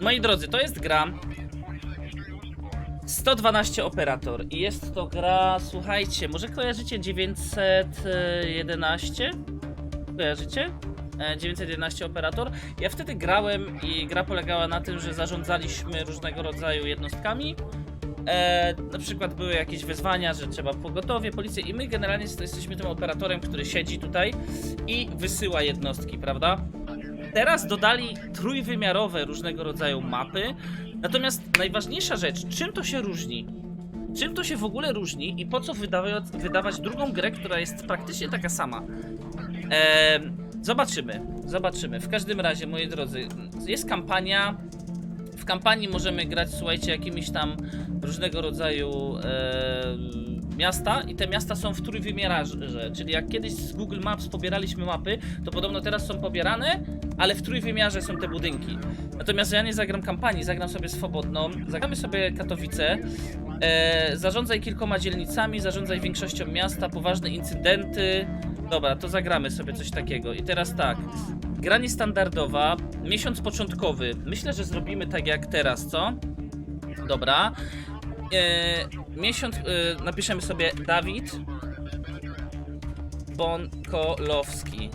Moi drodzy, to jest gra 112 operator i jest to gra, słuchajcie, może kojarzycie 911? Kojarzycie? E, 911 operator. Ja wtedy grałem i gra polegała na tym, że zarządzaliśmy różnego rodzaju jednostkami. E, na przykład były jakieś wyzwania, że trzeba pogotowie, policję i my generalnie jesteśmy tym operatorem, który siedzi tutaj i wysyła jednostki, prawda? Teraz dodali trójwymiarowe różnego rodzaju mapy. Natomiast najważniejsza rzecz, czym to się różni? Czym to się w ogóle różni i po co wydawać, wydawać drugą grę, która jest praktycznie taka sama? Ehm, zobaczymy, zobaczymy. W każdym razie, moi drodzy, jest kampania. W kampanii możemy grać, słuchajcie, jakimiś tam różnego rodzaju e, miasta i te miasta są w trójwymiarze, czyli jak kiedyś z Google Maps pobieraliśmy mapy, to podobno teraz są pobierane, ale w trójwymiarze są te budynki. Natomiast ja nie zagram kampanii, zagram sobie swobodną, zagramy sobie Katowice, e, zarządzaj kilkoma dzielnicami, zarządzaj większością miasta, poważne incydenty. Dobra, to zagramy sobie coś takiego. I teraz tak, gra niestandardowa, miesiąc początkowy. Myślę, że zrobimy tak jak teraz, co? Dobra. E, miesiąc, e, napiszemy sobie Dawid Bonkolowski.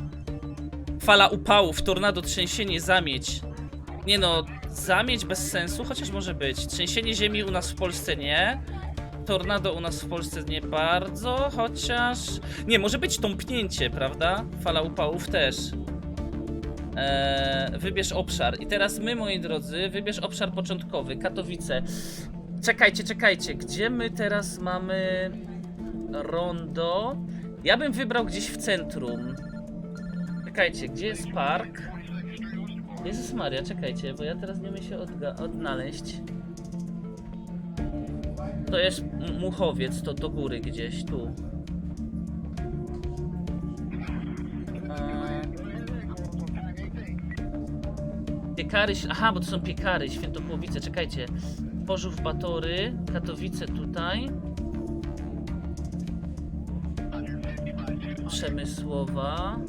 Fala upałów, tornado, trzęsienie, zamieć. Nie no, zamieć bez sensu, chociaż może być. Trzęsienie ziemi u nas w Polsce nie. Tornado u nas w Polsce nie bardzo, chociaż... Nie, może być tąpnięcie, prawda? Fala upałów też. Eee, wybierz obszar. I teraz my, moi drodzy, wybierz obszar początkowy, Katowice. Czekajcie, czekajcie, gdzie my teraz mamy rondo? Ja bym wybrał gdzieś w centrum. Czekajcie, gdzie jest park? Jezus Maria, czekajcie, bo ja teraz nie umiem się odnaleźć. To jest Muchowiec, to do góry gdzieś, tu. Piekary, aha, bo to są piekary, Świętochłowice, czekajcie. Pożów Batory, Katowice tutaj. Przemysłowa.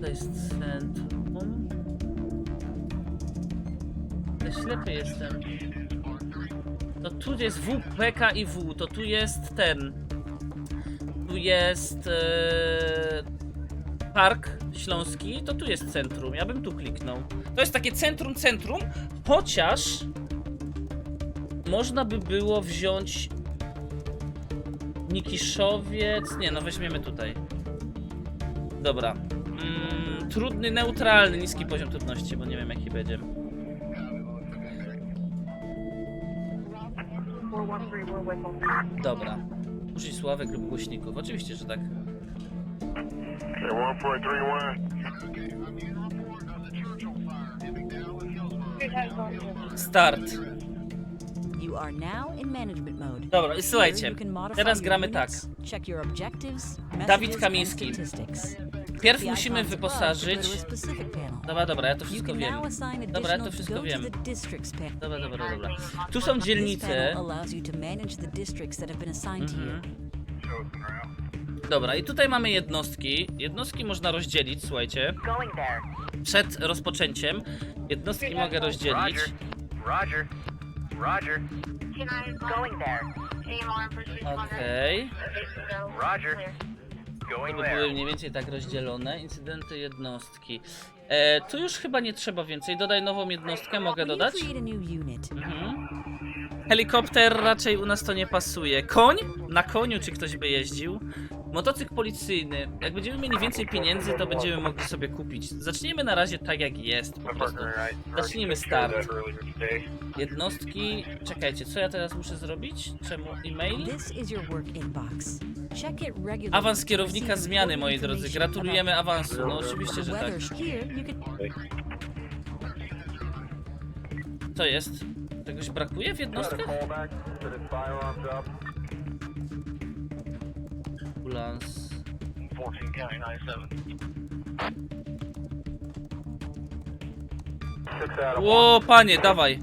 To jest centrum. Ale ślepy jestem. To tu jest W, PK i W, to tu jest ten. Tu jest e, Park Śląski, to tu jest centrum. Ja bym tu kliknął. To jest takie centrum, centrum, chociaż można by było wziąć Nikiszowiec. Nie, no weźmiemy tutaj. Dobra. Mm, trudny, neutralny, niski poziom trudności, bo nie wiem jaki będzie. Dobra. Użyj sławek lub głośników. Oczywiście, że tak. Okay, 1.31. Start. You are now in management mode. Dobra, i słuchajcie. Teraz gramy tak. Dawid Kamiński. Pierw musimy wyposażyć. Dobra, dobra, ja to wszystko wiem. Dobra, ja to wszystko wiem. Dobra, dobra, dobra. Tu są dzielnice. panel Dobra, i tutaj mamy jednostki. Jednostki można rozdzielić, słuchajcie. Przed rozpoczęciem jednostki mogę rozdzielić. Roger. Roger. Okej. Roger. Going there. były mniej więcej tak rozdzielone. Incydenty jednostki. E, tu już chyba nie trzeba więcej. Dodaj nową jednostkę, mogę dodać? Mhm. Helikopter raczej u nas to nie pasuje. Koń? Na koniu czy ktoś by jeździł? Motocykl policyjny. Jak będziemy mieli więcej pieniędzy, to będziemy mogli sobie kupić. Zacznijmy na razie tak jak jest, po prostu. Zacznijmy start. Jednostki. Czekajcie, co ja teraz muszę zrobić? Czemu e-mail? Awans kierownika zmiany, moi drodzy. Gratulujemy awansu. No oczywiście, że tak. Co jest? Czegoś brakuje w jednostkach? Ambulans. 14 County 97. Six out of Ło, panie, dawaj.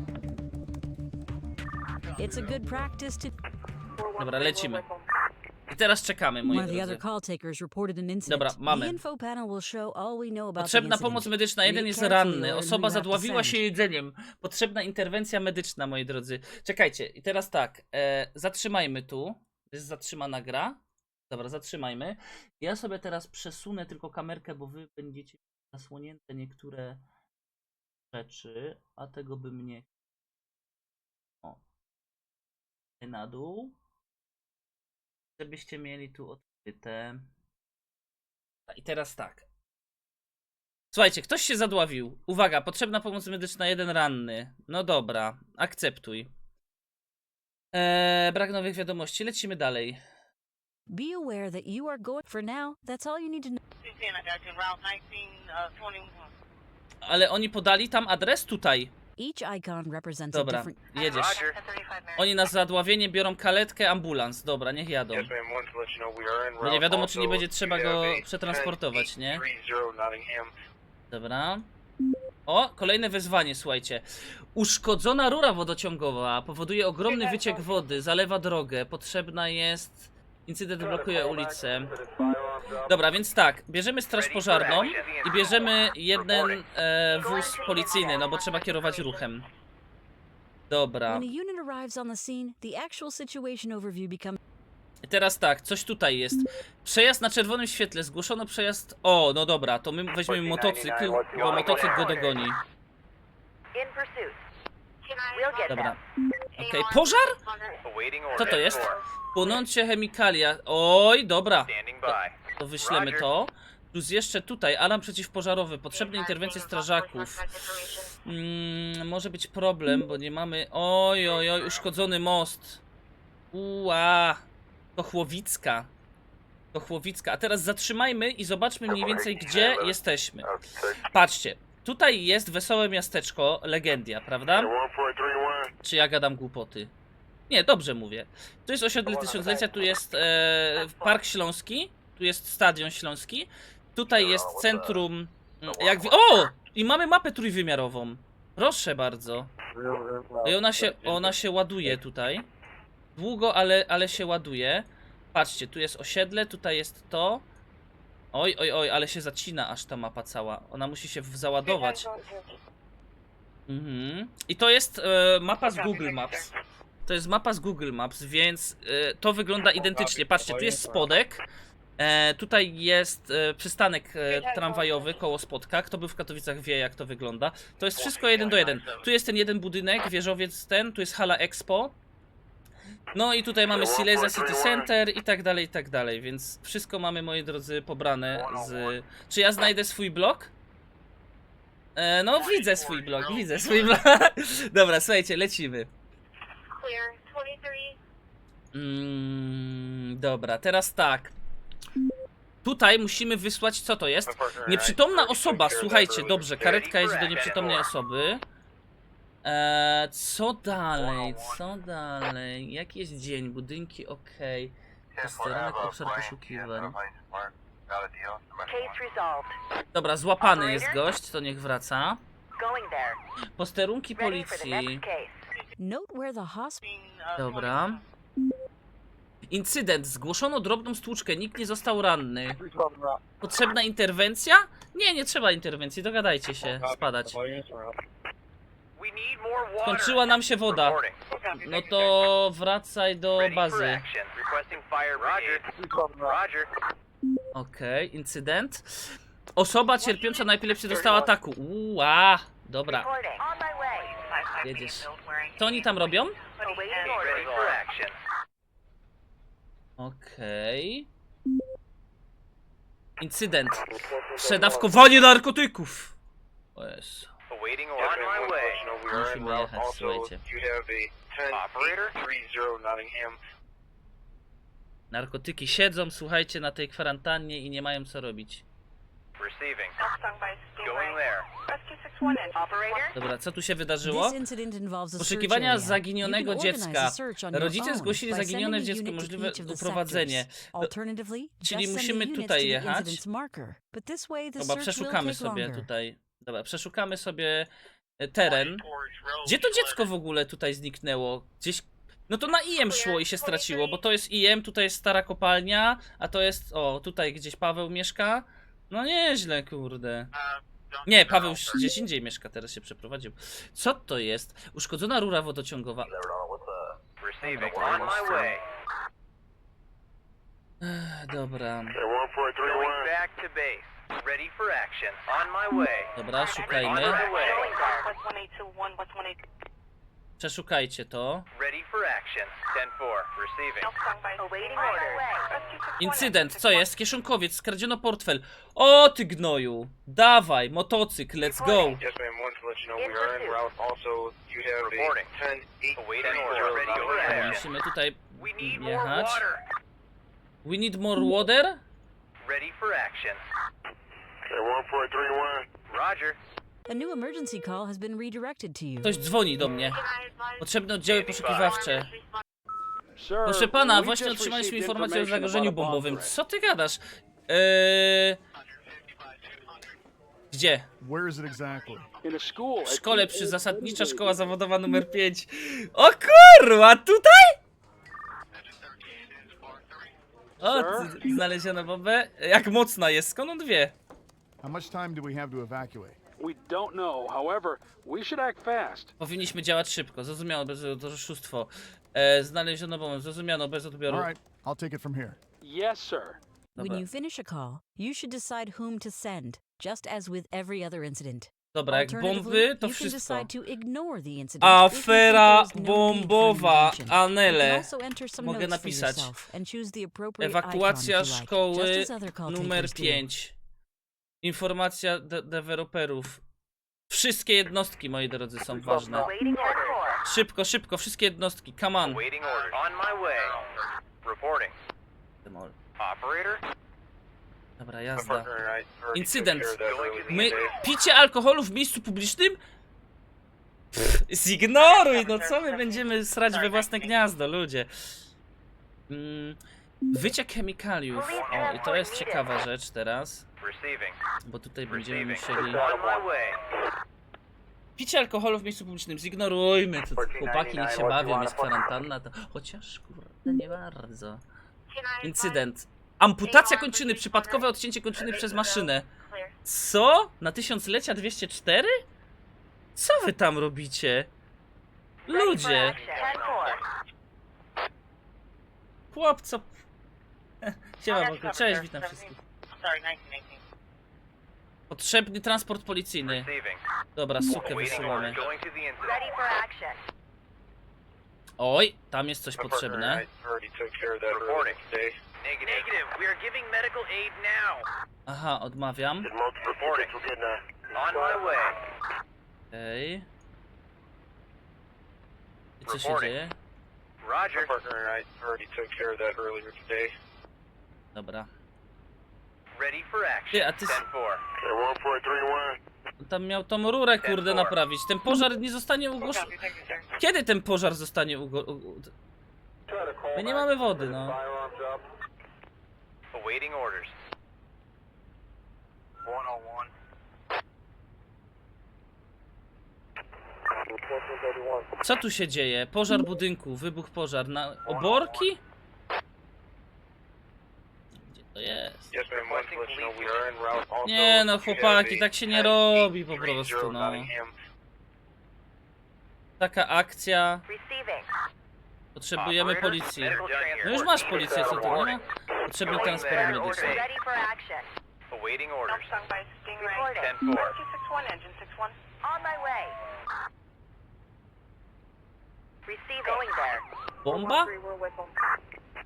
It's a good practice to Dobra, lecimy. I teraz czekamy, moi drodzy. Dobra, mamy. Potrzebna pomoc medyczna. Jeden jest ranny. Osoba zadławiła się jedzeniem. Potrzebna interwencja medyczna, moi drodzy. Czekajcie, i teraz tak. E, zatrzymajmy tu. Jest zatrzymana gra. Dobra, zatrzymajmy. Ja sobie teraz przesunę tylko kamerkę, bo wy będziecie zasłonięte niektóre rzeczy, a tego bym nie. O. Na dół. Żebyście mieli tu odkryte. I teraz tak. Słuchajcie, ktoś się zadławił. Uwaga, potrzebna pomoc medyczna, jeden ranny. No dobra, akceptuj. Eee, brak nowych wiadomości, lecimy dalej. Be aware that you are going. For now, that's all you need to know. Ale oni podali tam adres tutaj. Each icon represents Dobra, different. jedziesz. Roger. Oni na zadławienie biorą kaletkę, ambulans. Dobra, niech jadą. Yes, ma'am. Wanted to let you know we are en Bo nie route. wiadomo, czy nie Also, będzie trzeba go przetransportować, nie? 1030 Nottingham. Dobra. O, kolejne wezwanie, słuchajcie. Uszkodzona rura wodociągowa powoduje ogromny wyciek wody, zalewa drogę. Potrzebna jest. Incydent blokuje ulicę. Dobra, więc tak, bierzemy straż pożarną i bierzemy jeden e, wóz policyjny, no bo trzeba kierować ruchem. Dobra. When a unit arrives on the scene, the actual situation overview becomes. I teraz tak, coś tutaj jest. Przejazd na czerwonym świetle, zgłoszono przejazd. O, no dobra, to my weźmiemy motocykl, bo motocykl go dogoni. In pursuit. Dobra. Okej, pożar? Co to jest? Płonące chemikalia. Oj, dobra. By. To wyślemy to. Plus jeszcze tutaj alarm przeciwpożarowy, potrzebne interwencje strażaków. Mm, może być problem, bo nie mamy. Oj, oj, oj, uszkodzony most. Ua, Kochłowicka. Kochłowicka. A teraz zatrzymajmy i zobaczmy mniej więcej, gdzie jesteśmy. Patrzcie, tutaj jest wesołe miasteczko, Legendia, prawda? Czy ja gadam głupoty? Nie, dobrze mówię. Tu jest osiedle tysiąclecia, tu jest e, Park Śląski, tu jest Stadion Śląski, tutaj jest centrum. mm, Jak wi- o! I mamy mapę trójwymiarową. Proszę bardzo. I ona się, ona się ładuje tutaj. Długo, ale, ale się ładuje. Patrzcie, tu jest osiedle, tutaj jest to. Oj, oj, oj, ale się zacina aż ta mapa cała. Ona musi się w- załadować. Mhm. I to jest e, mapa z Google Maps. To jest mapa z Google Maps, więc e, to wygląda identycznie. Patrzcie, tu jest spodek. E, tutaj jest e, przystanek e, tramwajowy koło spotka. Kto był w Katowicach wie jak to wygląda. To jest wszystko jeden do jeden. Tu jest ten jeden budynek, wieżowiec ten, tu jest hala Expo. No i tutaj mamy Silesia City Center i tak dalej, i tak dalej, więc wszystko mamy, moi drodzy, pobrane z... Czy ja znajdę swój blok? E, no widzę swój blok, widzę swój blok. Dobra, słuchajcie, lecimy. Clear. 23. Mm, dobra, teraz tak. Tutaj musimy wysłać, co to jest? Nieprzytomna osoba, słuchajcie, dobrze, karetka jedzie do nieprzytomnej osoby. Eee, co dalej, co dalej? Jaki jest dzień? Budynki, okej. Posterunek, obszar poszukiwań. Case resolved. Dobra, złapany jest gość, to niech wraca. Going there. Posterunki Ready for the policji. next case. Note where the hospital. Dobra. Incydent. Zgłoszono drobną stłuczkę, nikt nie został ranny. Potrzebna interwencja? Nie, nie trzeba interwencji, dogadajcie się, spadać. We need more water. Skończyła nam się woda. No to wracaj do bazy. Okej, incydent. Osoba cierpiąca na epilepsję dostała ataku. Uła, dobra, jedziesz. Co oni tam robią? Okej. Incydent. Przedawkowanie narkotyków. O Jezu. Awaiting order. On my way. Musimy jechać, słuchajcie. Operator? Narkotyki siedzą, słuchajcie, na tej kwarantannie i nie mają co robić. Receiving. Going there. Operator? Dobra, co tu się wydarzyło? Poszukiwania zaginionego dziecka. Rodzice zgłosili zaginione dziecko, możliwe uprowadzenie. czyli just send musimy tutaj jechać. incident's marker. But this way the Dobra, search will przeszukamy sobie tutaj. Dobra, przeszukamy sobie e, teren. Gdzie to dziecko w ogóle tutaj zniknęło? Gdzieś No to na IM szło i się straciło, bo to jest IM, tutaj jest stara kopalnia, a to jest, o, tutaj gdzieś Paweł mieszka. No nieźle, kurde. Nie, Paweł już gdzieś indziej mieszka, teraz się przeprowadził. Co to jest? Uszkodzona rura wodociągowa. Ech, Dobra, Going back to base. Ready for action. On my way. dobra, szukajmy. my way. Going there. West 1821, West 182. Przeszukajcie to. Ready for action. 10-4. Receiving. Stung by Awaiting Stingray. orders. West 261, Incydent, co 261. jest? Kieszonkowiec, skradziono portfel. O ty gnoju! Dawaj, motocykl, let's go! Yes, ma'am. Wanted to let you know we are en route. Also, you have Reporting. 10 Awaiting orders. Ready for Dobra, action. musimy tutaj We need more jechać. water. We need more water? Ready for action. Roger. A new emergency call has been redirected to you. Ktoś dzwoni do mnie. Potrzebne oddziały poszukiwawcze. Proszę pana, właśnie otrzymaliśmy informację o zagrożeniu bombowym. Co ty gadasz? Eee... Gdzie? Where is it exactly? W szkole przy zasadnicza szkoła zawodowa numer 5. O kurwa, tutaj? O, znaleziono bombę. Jak mocna jest? Skąd on wie? How much time do we have to evacuate? We don't know. However, we should act fast. Powinniśmy działać szybko. Zrozumiano bez oszustwo. E, znaleziono bombę. Zrozumiano bez odbioru. All right, I'll take it from here. Yes, sir. When Dobra. you finish a call, you should decide whom to send, just as with every other incident. Dobra, jak bomby, to wszystko. Afera no bombowa, Anele. Mogę napisać. Ewakuacja szkoły numer takers do. 5. Informacja de deweloperów. Wszystkie jednostki, moi drodzy, są ważne. Szybko, szybko, wszystkie jednostki, come on. Operator. Dobra, jazda. Incydent. My, picie alkoholu w miejscu publicznym? Pff, zignoruj, no co my będziemy srać we własne gniazdo, ludzie. Mm, wyciek chemikaliów. O, i to jest ciekawa rzecz teraz, bo tutaj będziemy musieli... Picie alkoholu w miejscu publicznym, zignorujmy to. Chłopaki niech się bawią, jest kwarantanna, to... Chociaż, kurde, nie bardzo. Incydent. Amputacja kończyny, przypadkowe odcięcie kończyny przez maszynę. Co? Na tysiąclecia 204? Co wy tam robicie? Ludzie, 10-4. chłopco. Siema, Bogu. cześć, witam wszystkich. Sorry, 1918. Potrzebny transport policyjny. Dobra, sukę wysyłamy. Oj, tam jest coś potrzebne. Negative. We are giving medical aid now. Aha, odmawiam. On my way. Okej. I co się Reporting. dzieje? Roger. Dobra. Ready for action. Ty, a ty... s- 10-4. On tam miał tą rurę, kurde, naprawić. Ten pożar nie zostanie ogłoszony. Kiedy ten pożar zostanie ogłoszony? My nie mamy wody, no. Awaiting orders. 101. Co tu się dzieje? Pożar budynku, wybuch pożar na oborki? Gdzie to jest? Nie no, chłopaki, tak się nie robi po 10-30 prostu, no. Taka akcja. Receiving. Potrzebujemy policji. No już masz policję, co tu, nie ma? Potrzebny transport medyczny. Ready for action. Awaiting orders. Stung by Stingray. Reporting. 10-4. West 261, engine 61. On my way. Receiving. Going there. Bomba?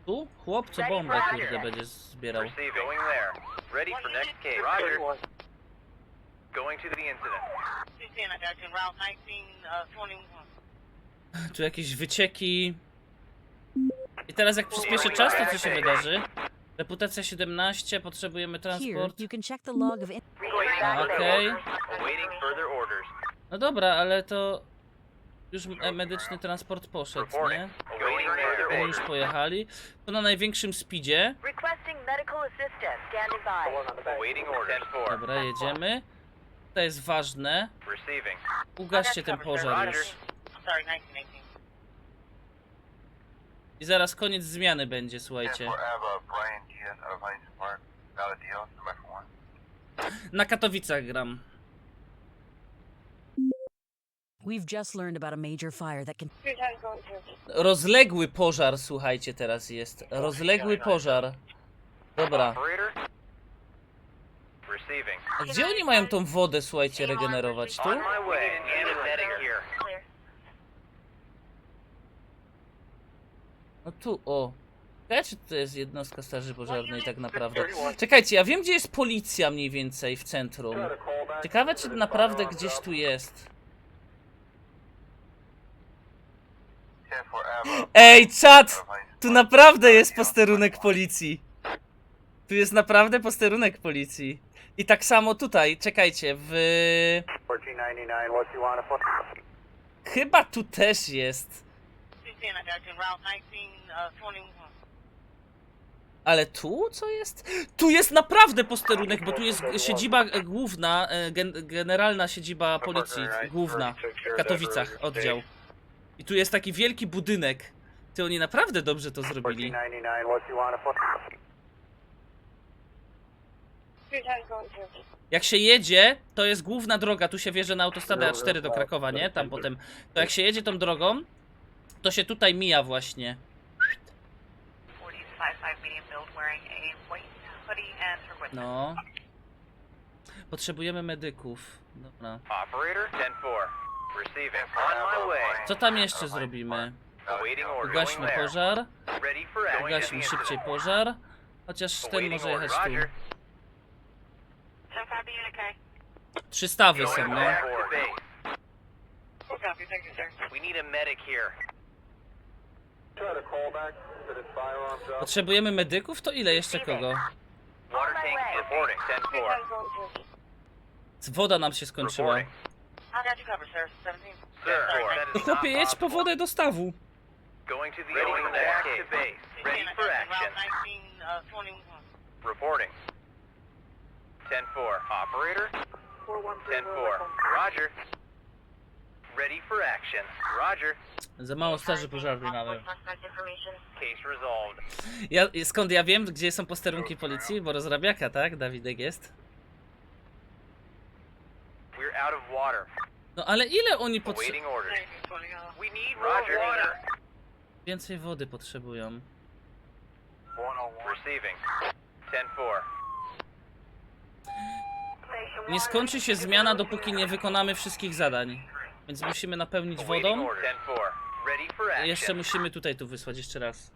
Tu? Chłop, co bombę, kurde, będzie zbierał. Receiving. Going there. Ready for next case. Roger. Going to the incident. 210, I got you in route 1921. Tu jakieś wycieki. I teraz jak przyspieszy czas, to co się wydarzy? Reputacja 17, potrzebujemy Here, transport. you can check the log of in- A, okej. No dobra, ale to już e, medyczny transport poszedł, nie? Oni już pojechali. To na największym speedzie. Requesting medical assistance. Standing by. Awaiting orders. 10-4. Dobra, jedziemy. To jest ważne. Ugaście ten pożar już. Sorry, 1918. I zaraz koniec zmiany będzie, słuchajcie. Na Katowicach gram. We've just learned about a major fire that can. Rozległy pożar, słuchajcie, teraz jest. Rozległy pożar. Dobra. A gdzie oni mają tą wodę, słuchajcie, regenerować? Tu? On my way. And a medic here. Clear. No tu, o. Ciekawe, czy to jest jednostka straży pożarnej tak naprawdę. Czekajcie, ja wiem, gdzie jest policja mniej więcej w centrum. Ciekawe, czy naprawdę gdzieś tu jest. 10 for Ava. Ej, czat! Tu naprawdę jest posterunek policji. Tu jest naprawdę posterunek policji. I tak samo tutaj, czekajcie, w... 1499, what you want to put? Chyba tu też jest. 210, I got you. Route 19, uh, 21. Ale tu co jest? Tu jest naprawdę posterunek, bo tu jest siedziba e, główna, e, gen, generalna siedziba policji główna w Katowicach, oddział. I tu jest taki wielki budynek. Ty oni naprawdę dobrze to zrobili. 1499, what you want to put? Two times going to. Jak się jedzie, to jest główna droga, tu się wjeżdża na autostradę A4 do Krakowa, nie? Tam potem. To jak się jedzie tą drogą, to się tutaj mija właśnie. 40 medium build wearing a white hoodie and turquoise. No. Potrzebujemy medyków. Dobra. Operator? 10-4. Receiving. On my way. Co tam jeszcze zrobimy? Ugaśmy pożar. Ugaśmy szybciej pożar. Chociaż ten może jechać tu. Roger. 10 be in okay. Trzy stawy są, no. We need a medic here. Potrzebujemy medyków? To ile jeszcze kogo? Water tank reporting. 10-4. Two times going to. Woda nam się skończyła. Reporting. I got you covered, sir. 17. Sir, that chłopie, jedź po possible. wodę do stawu. Going to the Ready back to base. 210, Ready I for got you. action. Route 19, uh, 21. Reporting. 10-4. Operator? 10-4. Roger. Ready for action. Roger. Za mało straży pożarnej mamy. Case resolved. Ja, skąd ja wiem, gdzie są posterunki policji? Bo rozrabiaka, tak? Dawidek jest. We're out of water. No ale ile oni potrzebują? Awaiting orders. Thank you, 20, We need Roger. water. Więcej wody potrzebują. Receiving. 10-4. Nie skończy się zmiana, dopóki nie wykonamy wszystkich zadań. Więc musimy napełnić wodą. orders. 10-4. Ready for I action. jeszcze musimy tutaj tu wysłać jeszcze raz.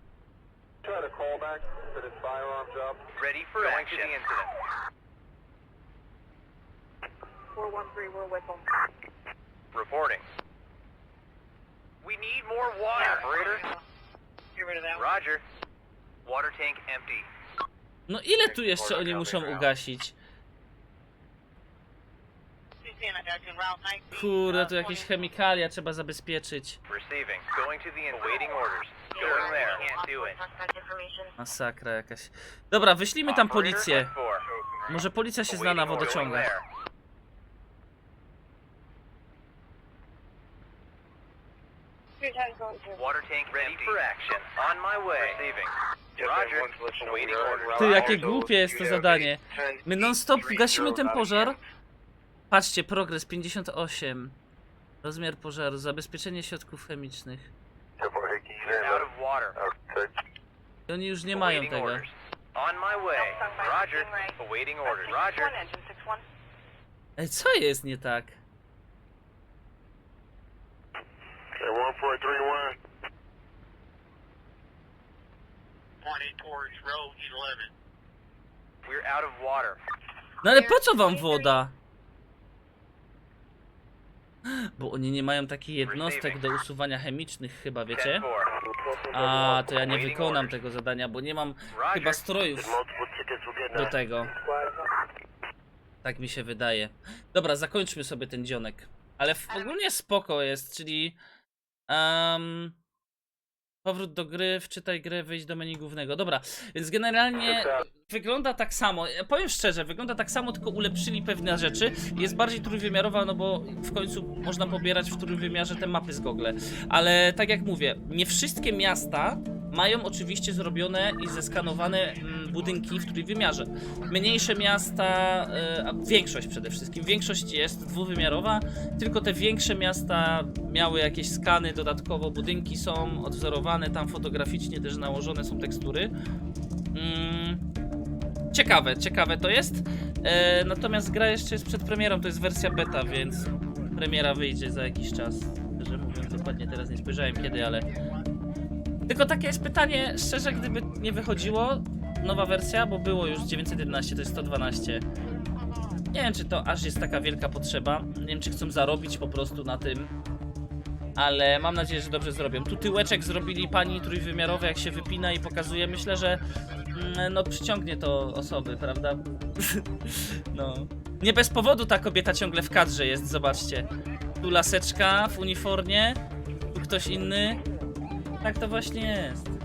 Ready for Going action. to the incident. 413, we're with them. Reporting. We need more water. Operator? Get rid of that. Roger. Water tank empty. No ile tu jeszcze oni muszą ugasić? 210, I got you. Route 19, Kurde, tu jakieś 21. chemikalia trzeba zabezpieczyć. Receiving. Going to the incident. Awaiting orders. Going there. Can't do it. Masakra jakaś. Dobra, wyślijmy tam policję. 10-4. Może policja się zna na wodociągach. to. Water tank ready for action. On my way. Receiving. Roger. Awaiting orders. Ty, jakie głupie jest to zadanie. My non stop gasimy ten pożar. Patrzcie, progres 58. Rozmiar pożaru, zabezpieczenie środków chemicznych. We're out of water. I oni już nie mają Awaiting tego. orders. On my way. Roger. Awaiting orders. Roger. engine 61. Ej, co jest nie tak? Okay, 1431. Point eight towards road 11. We're out of water. No ale po co wam woda? Bo oni nie mają takich jednostek do usuwania chemicznych chyba, wiecie? 10-4. A, to ja nie wykonam tego zadania, bo nie mam chyba strojów do tego. Tak mi się wydaje. Dobra, zakończmy sobie ten dzionek. Ale w, ogólnie spoko jest, czyli em, powrót do gry, wczytaj grę, wyjść do menu głównego. Dobra, więc generalnie wygląda tak samo. Powiem szczerze, wygląda tak samo, tylko ulepszyli pewne rzeczy. Jest bardziej trójwymiarowa, no bo w końcu można pobierać w trójwymiarze te mapy z Google. Ale tak jak mówię, nie wszystkie miasta mają oczywiście zrobione i zeskanowane mm, budynki w trójwymiarze. Mniejsze miasta, e, a większość przede wszystkim, większość jest dwuwymiarowa, tylko te większe miasta miały jakieś skany dodatkowo, budynki są odwzorowane, tam fotograficznie też nałożone są tekstury. Mm, ciekawe, ciekawe to jest. E, natomiast gra jeszcze jest przed premierą, to jest wersja beta, więc premiera wyjdzie za jakiś czas. Szczerze mówiąc, dokładnie teraz nie spojrzałem kiedy, ale. Tylko takie jest pytanie, szczerze, gdyby nie wychodziło nowa wersja, bo było już 911, to jest 112. Nie wiem, czy to aż jest taka wielka potrzeba. Nie wiem, czy chcą zarobić po prostu na tym. Ale mam nadzieję, że dobrze zrobią. Tu tyłeczek zrobili pani trójwymiarowy, jak się wypina i pokazuje. Myślę, że mm, no przyciągnie to osoby, prawda? no. Nie bez powodu ta kobieta ciągle w kadrze jest, zobaczcie. Tu laseczka w uniformie, tu ktoś inny. Tak to właśnie jest.